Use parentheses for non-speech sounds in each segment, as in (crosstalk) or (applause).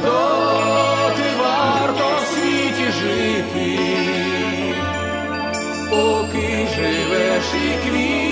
лиш доти варто в світі жити, поки живеш і квітнеш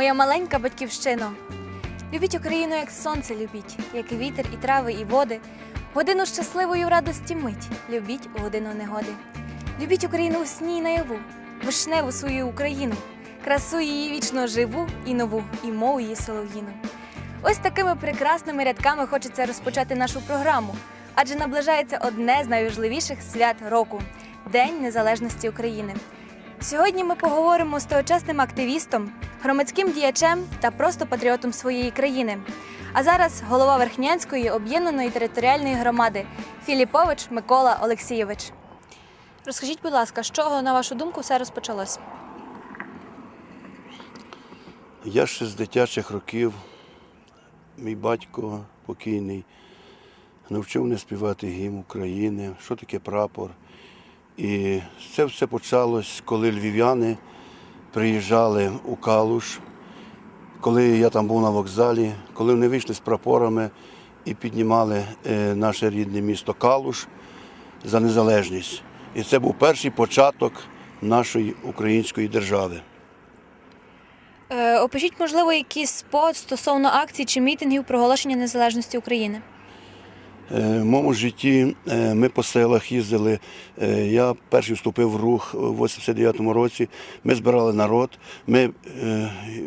моя маленька батьківщино. Любіть Україну, як сонце любіть, як і вітер, і трави, і води. Годину щасливої в радості мить, любіть годину негоди. Любіть Україну у сні й наяву, вишневу свою Україну, красу її вічно живу і нову, і мову її солов'їну. Ось такими прекрасними рядками хочеться розпочати нашу програму, адже наближається одне з найважливіших свят року День Незалежності України. Сьогодні ми поговоримо з тогочасним активістом, громадським діячем та просто патріотом своєї країни. А зараз голова Верхнянської об'єднаної територіальної громади Філіпович Микола Олексійович. Розкажіть, будь ласка, з чого, на вашу думку, все розпочалось? Я ще з дитячих років, мій батько покійний, навчив мене співати гімн України, що таке прапор. І це все почалось, коли львів'яни приїжджали у Калуш, коли я там був на вокзалі, коли вони вийшли з прапорами і піднімали е, наше рідне місто Калуш за незалежність. І це був перший початок нашої української держави. Е, опишіть, можливо, якийсь спот стосовно акцій чи мітингів проголошення незалежності України. Е, В моєму житті е, ми по селах їздили. Е, Я перший вступив в рух в 89-му році. Ми збирали народ, ми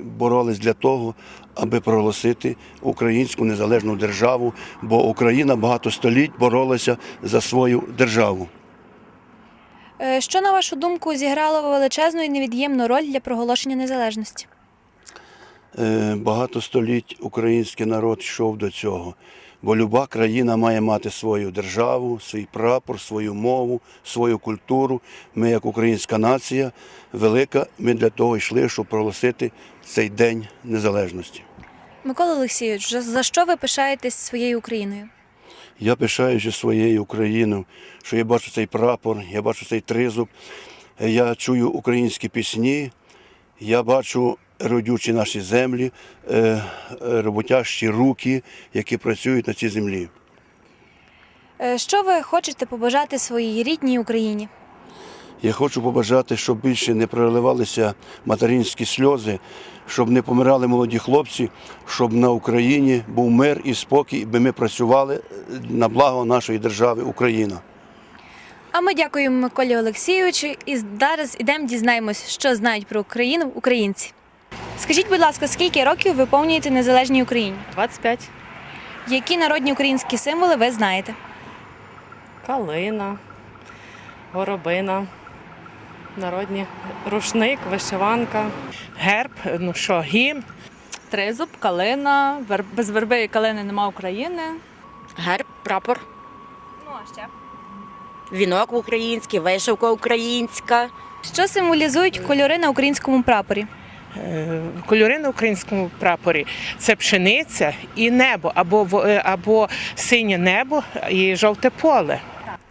боролись для того, аби проголосити українську незалежну державу, бо Україна багато століть боролася за свою державу. Що, на вашу думку, зіграло величезну і невід'ємну роль для проголошення незалежності? Багато століть український народ йшов до цього. Бо люба країна має мати свою державу, свій прапор, свою мову, свою культуру. Ми, як українська нація, велика, ми для того йшли, щоб проголосити цей день незалежності. Микола Олексійович, за- що ви пишаєтесь своєю Україною? Я пишаюся своєю Україною, що я бачу цей прапор, я бачу цей тризуб, я чую українські пісні, я бачу родючі наші землі, е, е, роботящі руки, які працюють на цій землі. Е, Що ви хочете побажати своїй рідній Україні? Я хочу побажати, щоб більше не проливалися материнські сльози, щоб не помирали молоді хлопці, щоб на Україні був мир і спокій, би ми працювали на благо нашої держави Україна. А ми дякуємо Миколі Олексійовичу і зараз ідемо дізнаємось, що знають про Україну українці. Скажіть, будь ласка, скільки років виповнюється незалежній Україні? 25. Які народні українські символи ви знаєте? Калина, горобина, народні рушник, вишиванка. Герб, ну що, гімн, Тризуб, калина, вер... без верби і калини нема України. Герб, прапор, Ну а ще вінок український, вишивка українська. Що символізують кольори на українському прапорі? Е, Кольори на українському прапорі це пшениця і небо, або, е, або синє небо і жовте поле.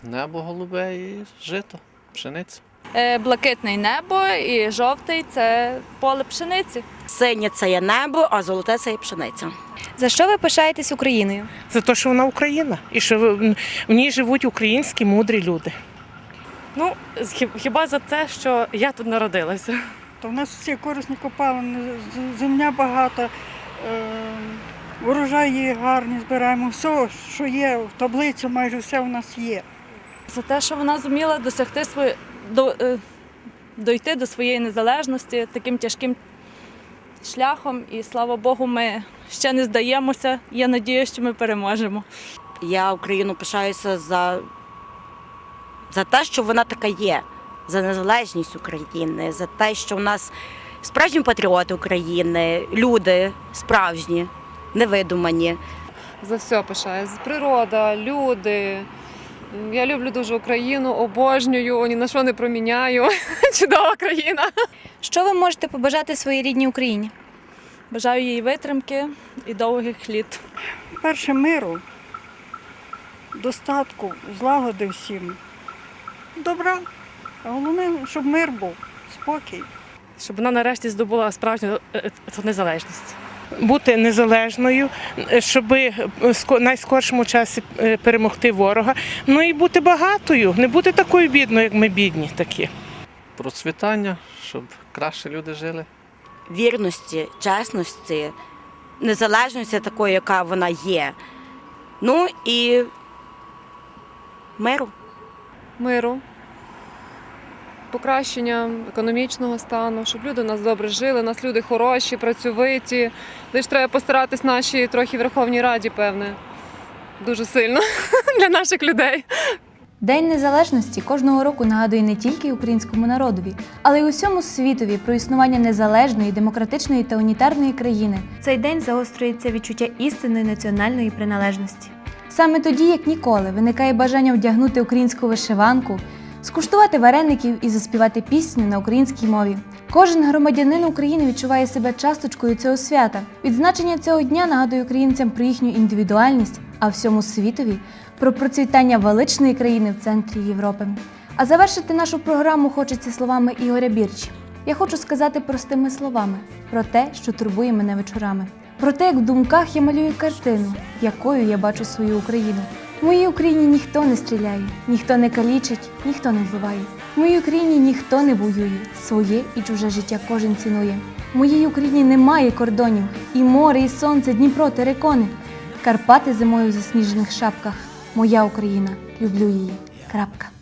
Небо голубе і жито, пшениця. Е, Блакитне небо і жовтий це поле пшениці. Синє це є небо, а золоте це є пшениця. За що ви пишаєтесь Україною? За те, що вона Україна, і що в в ній живуть українські мудрі люди. Ну, хіба за те, що я тут народилася. То в нас всі корисні копалини, земля багата, е, урожаї гарні збираємо. Все, що є в таблицю, майже все у нас є. За те, що вона зуміла досягти своє, до, е, дойти до своєї незалежності таким тяжким шляхом. І слава Богу, ми ще не здаємося. Я надію, що ми переможемо. Я Україну пишаюся за, за те, що вона така є, за незалежність України, за те, що в нас справжні патріоти України, люди справжні, невидумані. За все пишаюсь. Природа, люди. Я люблю дуже Україну, обожнюю, ні на що не проміняю. (laughs) Чудова країна. Що ви можете побажати своїй рідній Україні? Бажаю їй витримки і довгих літ. Перше миру, достатку, злагоди всім. Добра. А головне, щоб мир був, спокій. Щоб вона нарешті здобула справжню е, е, незалежність. Бути незалежною, щоб в найскоршому часі е, перемогти ворога. Ну і бути багатою, не бути такою бідною, як ми бідні такі. Процвітання, щоб краще люди жили. Вірності, чесності, незалежності такої, яка вона є. Ну і миру. Миру, покращення економічного стану, щоб люди у нас добре жили, у нас люди хороші, працьовиті. Лише треба постаратись нашій трохи Верховній Раді, певне. Дуже сильно (laughs) для наших людей. День незалежності кожного року нагадує не тільки українському народові, але й усьому світові про існування незалежної, демократичної та унітарної країни. Цей день загострюється відчуття істинної національної приналежності. Саме тоді, як ніколи, виникає бажання вдягнути українську вишиванку, скуштувати вареників і заспівати пісню на українській мові. Кожен громадянин України відчуває себе часточкою цього свята. Відзначення цього дня нагадує українцям про їхню індивідуальність, а всьому світові про процвітання величної країни в центрі Європи. А завершити нашу програму хочеться словами Ігоря Бірчі. Я хочу сказати простими словами про те, що турбує мене вечорами. Про те, як в думках я малюю картину, якою я бачу свою Україну. Моїй Україні ніхто не стріляє, ніхто не калічить, ніхто не вбиває. В моїй Україні ніхто не воює, своє і чуже життя кожен цінує. В моїй Україні немає кордонів, і море, і сонце, Дніпро, терекони. Карпати зимою в засніжених шапках. Моя Україна, люблю її. Крапка.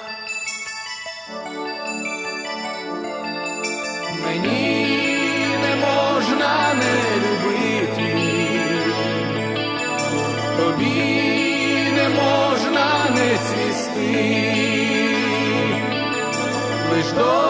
лиш